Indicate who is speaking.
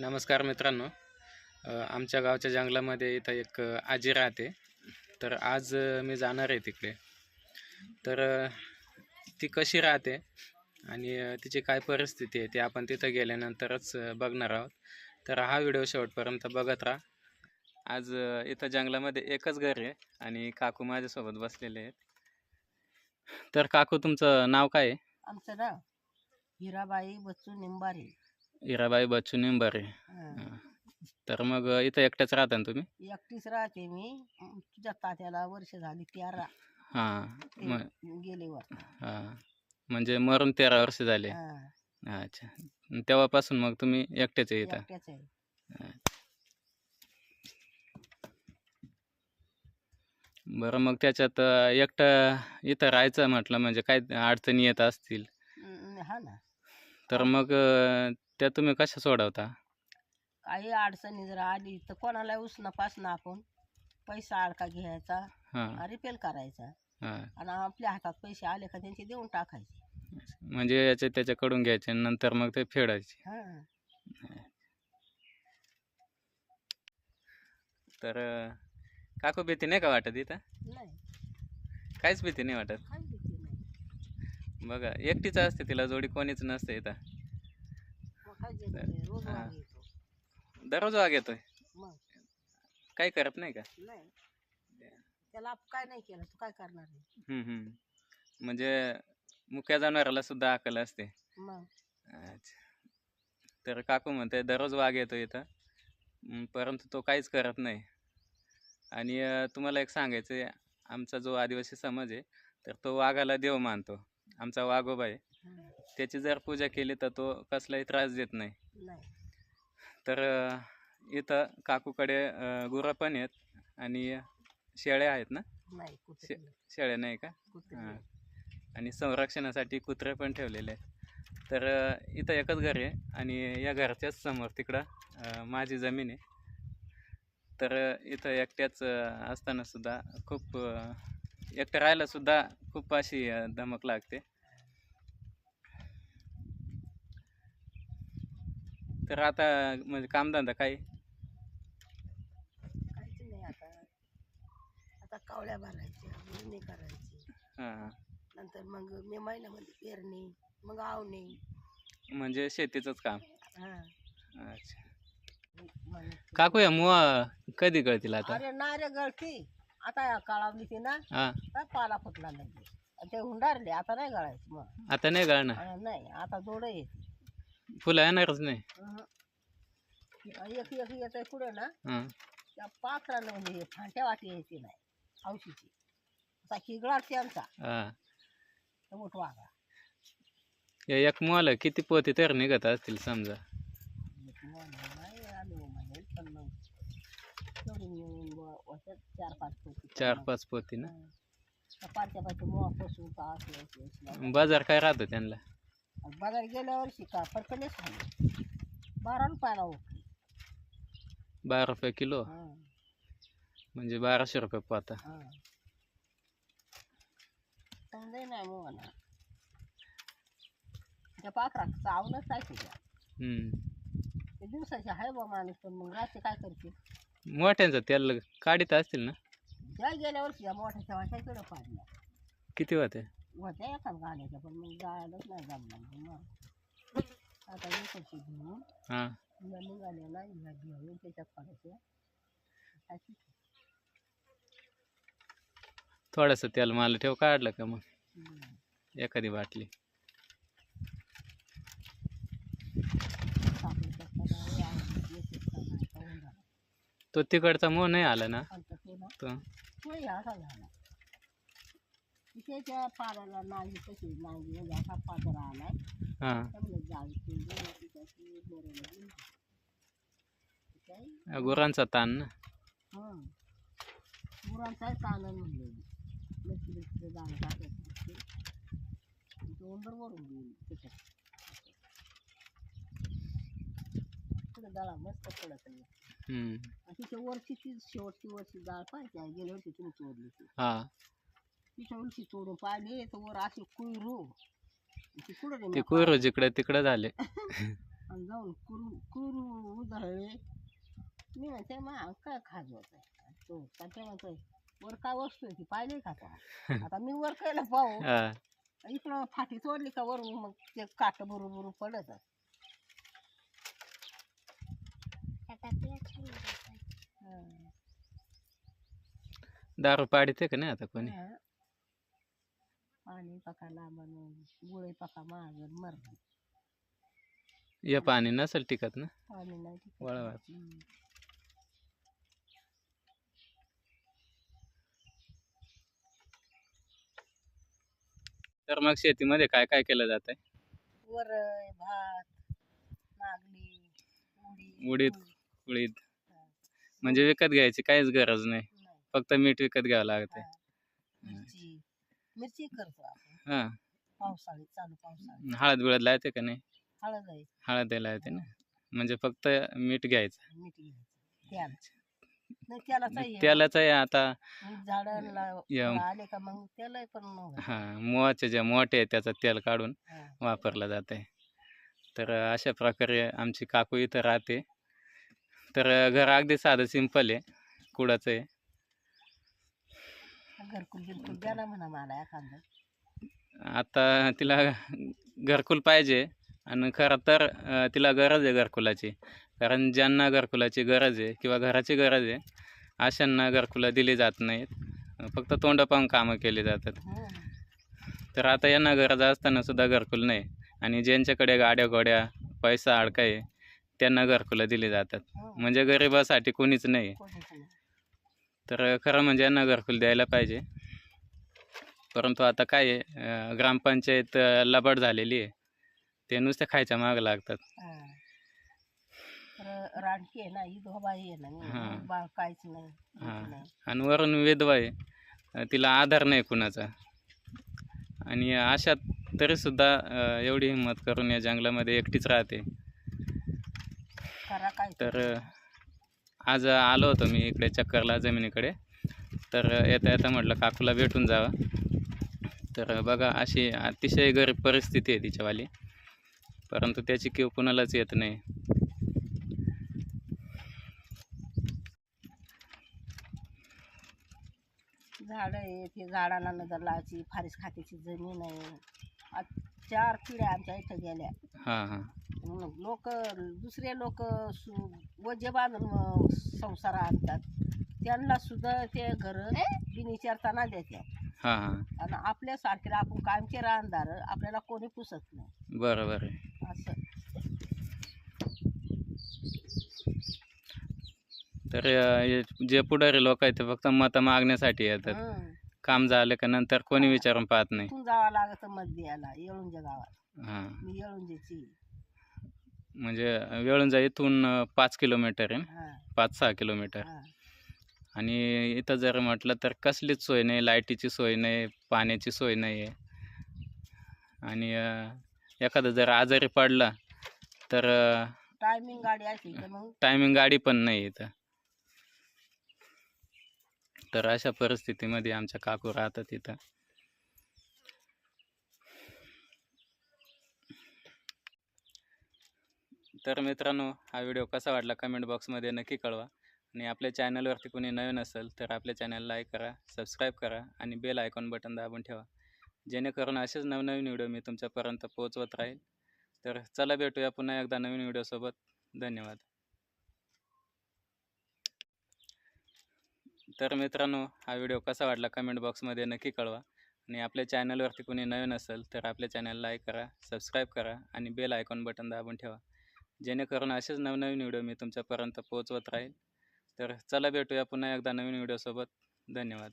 Speaker 1: नमस्कार मित्रांनो. आमच्या गावच्या जंगलामध्ये इथं एक आजी राहते. तर आज मी जाणार आहे तिकडे. तर ती कशी राहते आणि तिची काय परिस्थिती आहे ते आपण तिथं गेल्यानंतरच बघणार आहोत. तर हा व्हिडिओ शेवटपर्यंत बघत राहा. आज इथं जंगलामध्ये एकच घर आहे आणि काकू माझ्यासोबत बसलेले आहेत. तर काकू तुमचं नाव काय आहे?
Speaker 2: आमचं नाव हिराबाई बच्चू निंबारे.
Speaker 1: इराबाई बच्चू निंबारे.
Speaker 2: हं.
Speaker 1: तर मग इथं एकट्याच राहता ना तुम्ही?
Speaker 2: एकटीच राहते मी. तुझ्या तात्याला वर्ष झाली तेरा.
Speaker 1: हां.
Speaker 2: ते
Speaker 1: मग
Speaker 2: गेले वर.
Speaker 1: हां. म्हणजे मरून तेरा वर्ष झाले.
Speaker 2: हं,
Speaker 1: अच्छा. तेव्हापासून मग तुम्ही
Speaker 2: एकट्याच आहे
Speaker 1: बरं मग त्याच्यात अ, एकटं इथं राहायचं म्हटलं म्हणजे काय अडचणी येत असतील?
Speaker 2: हं, हा ना.
Speaker 1: तर मग अ, त्या तुम्ही कशा सोडवता?
Speaker 2: काही अडचणी जर आली तर कोणाला उसणं पासणं आपण पैसा अडका घ्यायचा
Speaker 1: हां.
Speaker 2: रिपेल करायचा.
Speaker 1: हां.
Speaker 2: आणि आपल्या हातात पैसे आले का त्यांचे देऊन टाकायचे.
Speaker 1: म्हणजे याचे त्याच्याकडून घ्यायचे आणि नंतर मग ते फेडायचे.
Speaker 2: हं.
Speaker 1: तर अ, काकू भीती नाही का वाटत इथं?
Speaker 2: नाही.
Speaker 1: काहीच भीती नाही वाटत?
Speaker 2: काही भीती नाही.
Speaker 1: बघा एकटीच असते तिला जोडी कोणीच नसते इथं.
Speaker 2: रोज
Speaker 1: हा.
Speaker 2: वाघ येतो.
Speaker 1: दररोज वाघ येतोय?
Speaker 2: मग.
Speaker 1: काही करत नाही का?
Speaker 2: नाही. त्याला काय नाही केलं तू काय करणार आहे?
Speaker 1: हम्म, हम्म. म्हणजे मुक्या जनावराला सुद्धा अकल असते.
Speaker 2: मग.
Speaker 1: अच्छा. तर काकू म्हणते दररोज वाघ येतो इथं. परंतु तो काहीच करत नाही. आणि अं, तुम्हाला एक सांगायचं आहे आमचा जो आदिवासी समाज आहे तर तो वाघाला देव मानतो. आमचा वाघोबा आहे. त्याची जर पूजा केली तर तो कसलाही त्रास देत नाही. तर इथं काकूकडे गुरं पण आहेत आणि शेळ्या आहेत ना?
Speaker 2: नाही.
Speaker 1: शेळ्या नाही का? हां. आणि संरक्षणासाठी कुत्रे पण ठेवलेले आहेत. तर इथं एकच घर आहे आणि या घराच्याच समोर तिकडं माझी जमीन आहे. तर इथं एकट्याच अ, असताना सुद्धा खूप एकटं राहायला सुद्धा खूप अशी धमक लागते. तर आता म्हणजे कामधंदा काय?
Speaker 2: काहीच नाही आता. आता कावळ्या भरायच्या करायची.
Speaker 1: हां.
Speaker 2: नंतर मग मे महिन्यामध्ये पेरणी मग आवणी.
Speaker 1: म्हणजे शेतीचंच काम?
Speaker 2: हा.
Speaker 1: अच्छा. काकू या मुवा कधी कळतील आता?
Speaker 2: अरे ना रे गळती. आता या काळावली ती ना
Speaker 1: हां.
Speaker 2: पाला फुटला आणि ते हुंडारले आता नाही गळायचं मग.
Speaker 1: आता नाही गळणार?
Speaker 2: अं, नाही आता जोड येते
Speaker 1: फुलं येणारच नाही.
Speaker 2: अहं. एक एक येत आहे पुढे ना
Speaker 1: हां.
Speaker 2: त्या पाखरानं म्हणजे हे फांट्या वाटी यायची नाही असा
Speaker 1: हां.
Speaker 2: मोठ वागा
Speaker 1: या एक मुवाला किती पोते तर निघत असतील समजा.
Speaker 2: नाही आलो म्हणेल पण मग तेवढी मिळून व- वर्षात चार पाच पोती.
Speaker 1: चार पाच पोती ना?
Speaker 2: हं. पाचच्या मोहा का असं असं असं.
Speaker 1: बाजार काय राहतो त्यांना?
Speaker 2: बाजार गेल्या वर्षी का फरकलेच झाले बारा रुपयाला ओके.
Speaker 1: बारा रुपये किलो? म्हणजे बाराशे रुपये पोता.
Speaker 2: समजाय नाही मग त्या पाखरा चावलंच काय तुझ्या दिवसाचे आहे बा माणूस पण मग रात्री काय करते?
Speaker 1: मोठ्यांचं तेल काढीत असतील ना?
Speaker 2: त्या गेल्या वर्षी या मोठ्याच्या वाट्याकडे पाडल्या
Speaker 1: किती होते
Speaker 2: होत्या एखाद गाण्याच्या पण मग जायलाच नाही जमलं मग आता घेऊन
Speaker 1: हां
Speaker 2: या निघालेला घेऊन
Speaker 1: थोडंसं तेल मला ठेव काढलं का मग?
Speaker 2: हम्म.
Speaker 1: एखादी बाटली.
Speaker 2: का नाही
Speaker 1: तो तिकडचा मोह नाही आला ना?
Speaker 2: आणि तो? ना
Speaker 1: तो
Speaker 2: तो असा झाला तिच्या पाराला नांगी कशी नांगी म्हणजे असा पादरा आलाय
Speaker 1: हां
Speaker 2: सगळं जाळी फिरलं, तिच्याशी दोऱ्याला गेली. काय?
Speaker 1: गुरांचा ताण ना
Speaker 2: हं. गुरांचाच आनंद म्हणलेली लक्ष्मी लक्ष्मी दाणे टाकायचे आणि ते उंदर वरून गेली त्याच्यात पुढे दळा मस्त पडत आहे
Speaker 1: हम्म.
Speaker 2: आणि तिच्या वरची ती शेवटची वरची डाळ पाहिजे गेल्या वर्षी तुम्ही तोडली ती
Speaker 1: हां
Speaker 2: तिच्या तोडून पाहिली तर वर कुयरू ती कुठं रे
Speaker 1: ते
Speaker 2: मी
Speaker 1: कुयरू जिकडे तिकडे झाले.
Speaker 2: आणि जाऊन कुरू कुरू उधळले. मी म्हणते मग काय खाज होत आहे तो त्याच्या म्हणतोय वर काय वस्तू आहे ती पाहिली का तो? आता मी वर केलं पाहू.
Speaker 1: हा.
Speaker 2: इकडं फाटी तोडली का वरून मग ते काट बरोबर पडत
Speaker 1: दारू पाडीते का नाही आता कोणी?
Speaker 2: पाणी पका गुळे
Speaker 1: हे पाणी नसेल टिकत ना
Speaker 2: पाणी नाही टिकत.
Speaker 1: वळवाचं.
Speaker 2: हम्म.
Speaker 1: तर मग शेतीमध्ये काय काय केलं जात आहे
Speaker 2: भात नागली उडीद
Speaker 1: उडीद. म्हणजे विकत घ्यायची काहीच गरज नाही
Speaker 2: नाही.
Speaker 1: फक्त मीठ विकत घ्यावं लागते
Speaker 2: हा. मिरची मिरची करतो आपण.
Speaker 1: हा.
Speaker 2: पावसाळी चालू पावसाळी.
Speaker 1: हळद बिळद लावते का नाही?
Speaker 2: हळद आहे.
Speaker 1: हळद लावते ना? म्हणजे फक्त मीठ घ्यायचं.
Speaker 2: मीठ घ्यायचं. नाही आहे
Speaker 1: आता.
Speaker 2: झाडांना
Speaker 1: या-
Speaker 2: आले का मग त्याला पण मग
Speaker 1: हा मोहाचे जे मोठे आहे त्याचं तेल काढून
Speaker 2: हा.
Speaker 1: वापरलं जाते तर अशा प्रकारे आमची काकू इथं राहते. तर घर अगदी साधं सिंपल आहे. कुडाचं आहे.
Speaker 2: घरकुल बिरकुल? द्या ना म्हणा मला एखादं.
Speaker 1: आता तिला घरकुल पाहिजे आणि खरं तर अं, तिला गरज आहे घरकुलाची. कारण ज्यांना घरकुलाची गरज आहे किंवा घराची गरज आहे अशांना घरकुलं दिली जात नाहीत. फक्त तोंड पाहून कामं केली जातात. तर आता यांना गरज असताना सुद्धा घरकुल नाही. आणि ज्यांच्याकडे गाड्या गोड्या पैसा अडका आहे त्यांना घरकुलं दिली जातात.
Speaker 2: हम्म.
Speaker 1: म्हणजे गरिबासाठी कोणीच नाही.
Speaker 2: कोणीच नाही.
Speaker 1: तर खरं म्हणजे यांना घरकुल द्यायला पाहिजे. परंतु आता काय आहे ग्रामपंचायत लबाड झालेली आहे. ते नुसते खायच्या मागं लागतात.
Speaker 2: तर रानटी आहे ना ही धोबाई आहे ना. मी बाळ काहीच नाही. काहीच नाही.
Speaker 1: आणि वरून विधवा आहे. तिला आधार नाही कुणाचा. आणि अशात तरीसुद्धा एवढी हिंमत करून या जंगलामध्ये एकटीच राहते. तर आज आलो होतो मी इकडे चक्करला जमिनीकडे. तर येता येता म्हटलं काकूला भेटून जावं. तर बघा अशी अतिशय गरीब परिस्थिती आहे तिच्यावाली. परंतु त्याची किव कुणालाच येत नाही.
Speaker 2: झाड आहे ते झाडाला नजर लावायची फारीस खात्याची जमीन आहे. चार पिढ्या आमच्या इथं गेल्या.
Speaker 1: हां हां.
Speaker 2: लोक दुसरे लोक वजे बांधून संसार आणतात. त्यांना सुद्धा ते घर बिनिचारताना देतात
Speaker 1: हां हां.
Speaker 2: आणि आपल्यासारखेला आपण कायमचे राहणदार आपल्याला कोणी पुसत नाही.
Speaker 1: बरोबर आहे.
Speaker 2: असं.
Speaker 1: तर अं, हे जे पुढारी लोक आहेत ते फक्त मतं मागण्यासाठी येतात.
Speaker 2: हं.
Speaker 1: काम झालं का नंतर कोणी विचारून पाहत नाही?
Speaker 2: इथून जावं लागतं मत द्यायला येळूंच्या गावात
Speaker 1: हां.
Speaker 2: मी येळूंजेची.
Speaker 1: म्हणजे वेळूंजा इथून अं, पाच किलोमीटर आहे
Speaker 2: हां.
Speaker 1: पाच सहा किलोमीटर.
Speaker 2: हां.
Speaker 1: आणि इथं जर म्हटलं तर कसलीच सोय नाही लाईटीची सोय नाही पाण्याची सोय नाही आहे आणि अं, एखादं जर आजारी पडला तर
Speaker 2: टायमिंग गाडी असली तर मग?
Speaker 1: टायमिंग गाडी पण नाही इथं. तर अशा परिस्थितीमध्ये आमच्या काकू राहतात इथं. तर मित्रांनो हा व्हिडिओ कसा वाटला कमेंट बॉक्समध्ये नक्की कळवा. आणि आपल्या चॅनलवरती कोणी नवीन असेल तर आपल्या चॅनल लाईक करा सबस्क्राईब करा आणि बेल आयकॉन बटन दाबून ठेवा. जेणेकरून असेच नवनवीन व्हिडिओ मी तुमच्यापर्यंत पोहोचवत राहील. तर चला भेटूया पुन्हा एकदा नवीन व्हिडिओसोबत. धन्यवाद. तर मित्रांनो हा व्हिडिओ कसा वाटला कमेंट बॉक्समध्ये नक्की कळवा. आणि आपल्या चॅनलवरती कोणी नवीन असेल तर आपल्या चॅनल लाईक करा सबस्क्राईब करा आणि बेल आयकॉन बटन दाबून ठेवा. जेणेकरून असेच नवनवीन व्हिडिओ मी तुमच्यापर्यंत पोहोचवत राहील. तर चला भेटूया पुन्हा एकदा नवीन व्हिडिओसोबत. धन्यवाद.